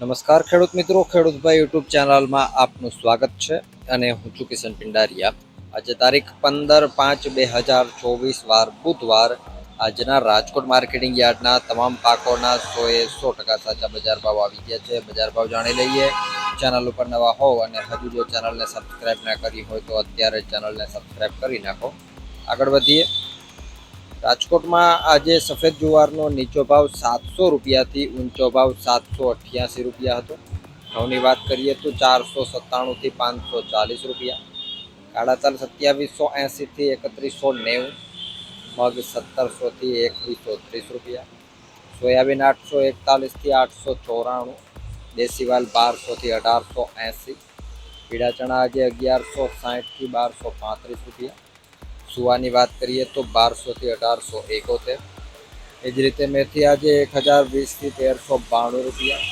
નમસ્કાર ખેડૂત મિત્રો ખેડૂતભાઈ યુટ્યુબ ચેનલમાં આપનું સ્વાગત છે અને હું છું કિશન પિંડારિયા. આજે તારીખ પંદર પાંચ બે હજાર ચોવીસ વાર બુધવાર આજના રાજકોટ માર્કેટિંગ યાર્ડના તમામ પાકોના સોએ સો ટકા સાચા બજાર ભાવ આવી ગયા છે. બજાર ભાવ જાણી લઈએ. ચેનલ ઉપર નવા હોવ અને હજુ જો ચેનલને સબસ્ક્રાઈબ ના કરી હોય તો અત્યારે ચેનલને સબસ્ક્રાઈબ કરી નાખો. આગળ વધીએ. રાજકોટમાં આજે સફેદ જુવારનો નીચો ભાવ સાતસો રૂપિયાથી ઊંચો ભાવ સાતસો અઠ્યાસી રૂપિયા હતો. ઘઉંની વાત કરીએ તો ચારસો સત્તાણુંથી પાંચસો ચાલીસ રૂપિયા. કાળા તલ સત્યાવીસો એંસીથી એકત્રીસો નેવું. મગ સત્તરસોથી એકવીસો ત્રીસ રૂપિયા. સોયાબીન આઠસો એકતાલીસથી આઠસો ચોરાણું. દેશીવાલ બારસોથી અઢારસો એંસી પીળા ચણા આજે અગિયારસો સાહીઠથી બારસો પાંત્રીસ રૂપિયા. સુવાની વાત કરીએ તો બારસોથી અઢારસો એકોતેર. એ જ રીતે મેથી આજે એક હજાર વીસથી તેરસો બાણું રૂપિયા,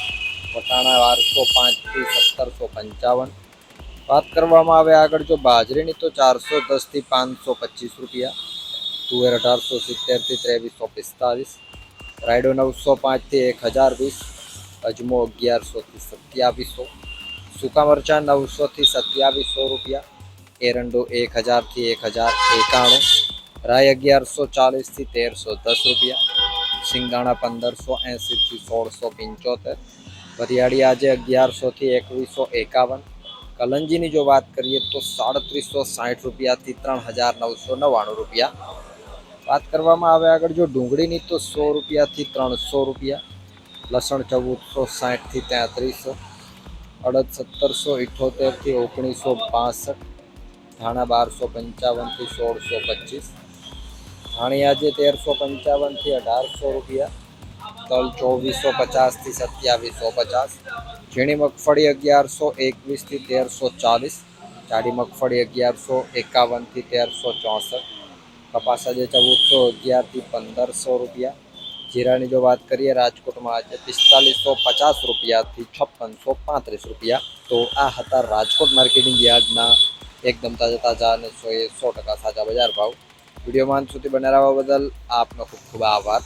વટાણા બારસો પાંચથી સત્તરસો પંચાવન. વાત કરવામાં આવે આગળ જો બાજરીની તો ચારસો દસથી પાંચસો પચીસ રૂપિયા, તુવેર અઢારસો સિત્તેરથી ત્રેવીસો પિસ્તાલીસ, રાયડો નવસો પાંચથી એક હજાર વીસ, અજમો અગિયારસોથી સત્યાવીસો, સૂકા મરચાં નવસોથી સત્યાવીસો રૂપિયા એરંડો એક હજારથી એક હજાર એકાણું રાય અગિયારસો ચાલીસથી તેરસો દસ રૂપિયા સિંગાણા પંદરસો એંસીથી સોળસો પંચોતેર, વરિયાળી આજે અગિયારસોથી એકવીસો એકાવન, કલંજીની જો વાત કરીએ તો સાડત્રીસો સાઠ રૂપિયાથી ત્રણ હજાર નવસો નવ્વાણું રૂપિયા. વાત કરવામાં આવે આગળ જો ડુંગળીની તો સો રૂપિયાથી ત્રણસો રૂપિયા, લસણ ચૌદસો સાઠથી તેત્રીસો, અડદ સત્તરસો ઇઠોતેરથી ઓગણીસો બાસઠ ધાણા બારસો પંચાવનથી સોળસો પચીસ. ધાણી આજે તેરસો પંચાવનથી અઢારસો રૂપિયા. તલ ચોવીસો પચાસથી સત્યાવીસો પચાસ. ઝીણી મગફળી અગિયારસો એકવીસથી તેરસો ચાલીસ. જાડી મગફળી અગિયારસો એકાવનથી તેરસો ચોસઠ. કપાસ આજે ચૌદસો અગિયારથી પંદરસો રૂપિયા. જીરાની જો વાત કરીએ, રાજકોટમાં આજે પિસ્તાલીસો પચાસ રૂપિયાથી છપ્પનસો પાંત્રીસ રૂપિયા. તો આ હતા રાજકોટ માર્કેટિંગ યાર્ડના એકદમ તાજા તાજા અને સો એ સો ટકા સાચા બજાર ભાવ. વિડીયોમાં સુધી બનાવવા બદલ આપનો ખૂબ ખૂબ આભાર.